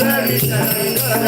भाजीच्या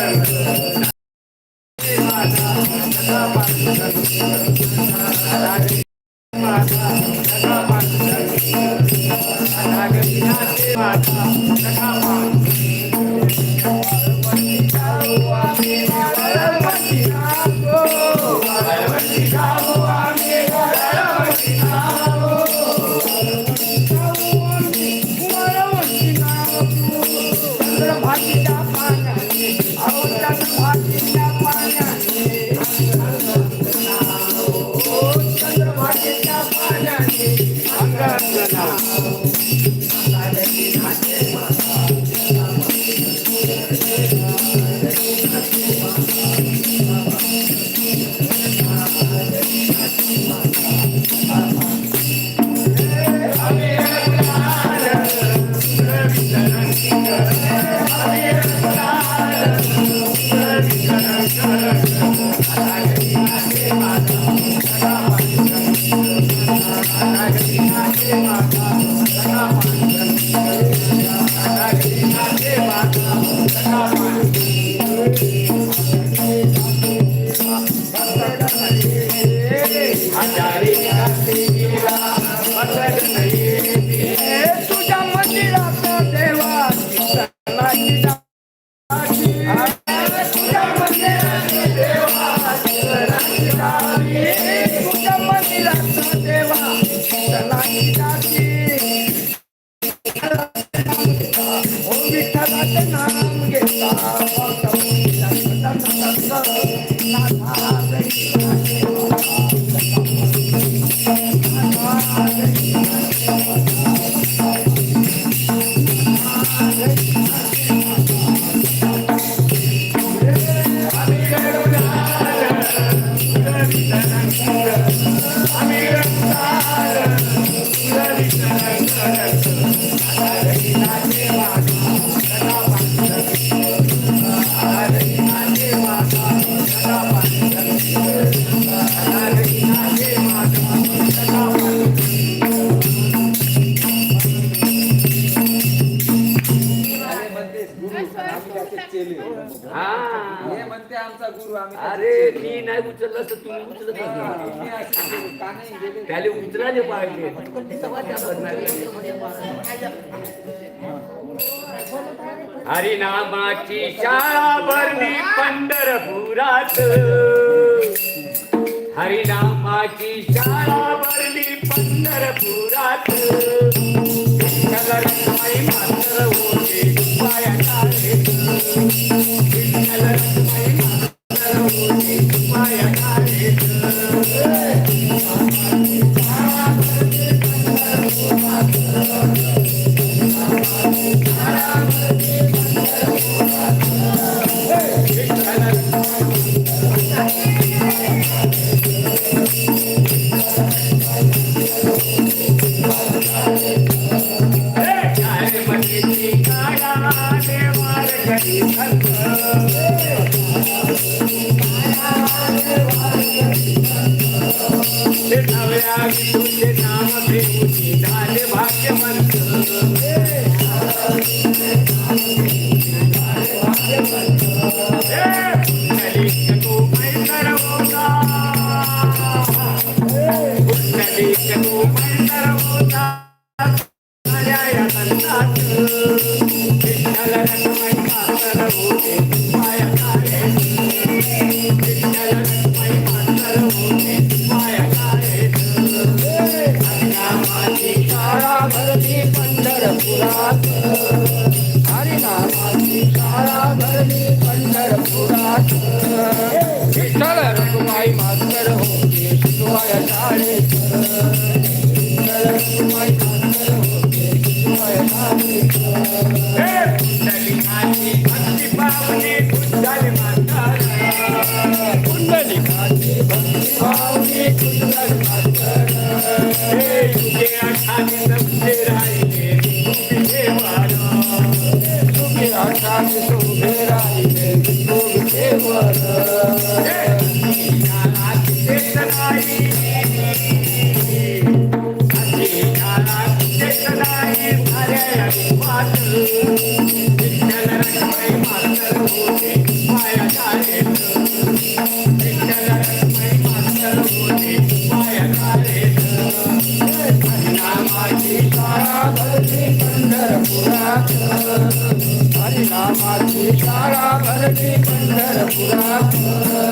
तुझ्या हे. म्हणते आमचा गुरु आम्ही अरे मी नाही उचललं तर तुम्ही उचलत नाही. मी अशी केली, का नाही गेले. त्याला उचलायला पाहिजे. तेव्हा त्या बनणार. हरिनामाची शाळा भरली पंढरपुरात. हरिनामाची शाळा भरली पंढरपुरात. माया होते पाया भरली पंढरपुरात हरिनामाची शाळा भरली पंढरपुरात. विठ्ठल रखुमाई मास्तर होते शिवाय शाळेत मनात उभे राहिले विठोब केवळ ज्ञानात सदाई भाऱ्या वाट विठ्ठल रंगमय मात्र होते लक्ष्मी मंगल पुरा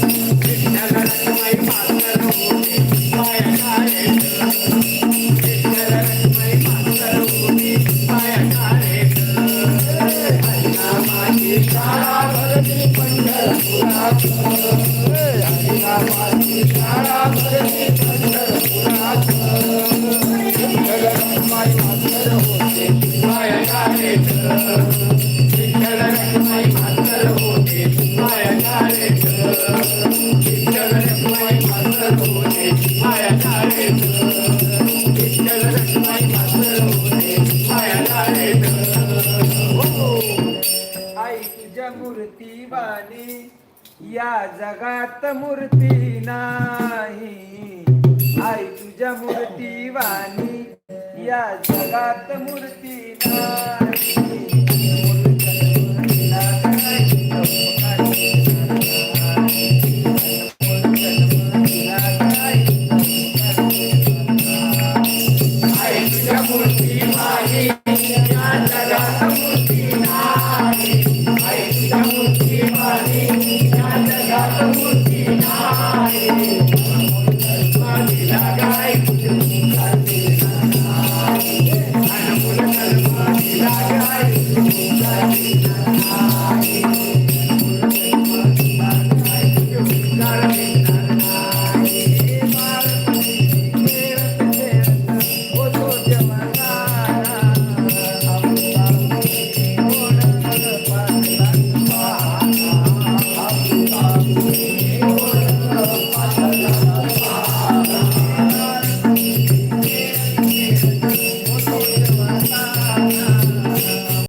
जगात मूर्ती नाही. आई तुझ्या मूर्ती वाणी. या जगात मूर्ती नाही.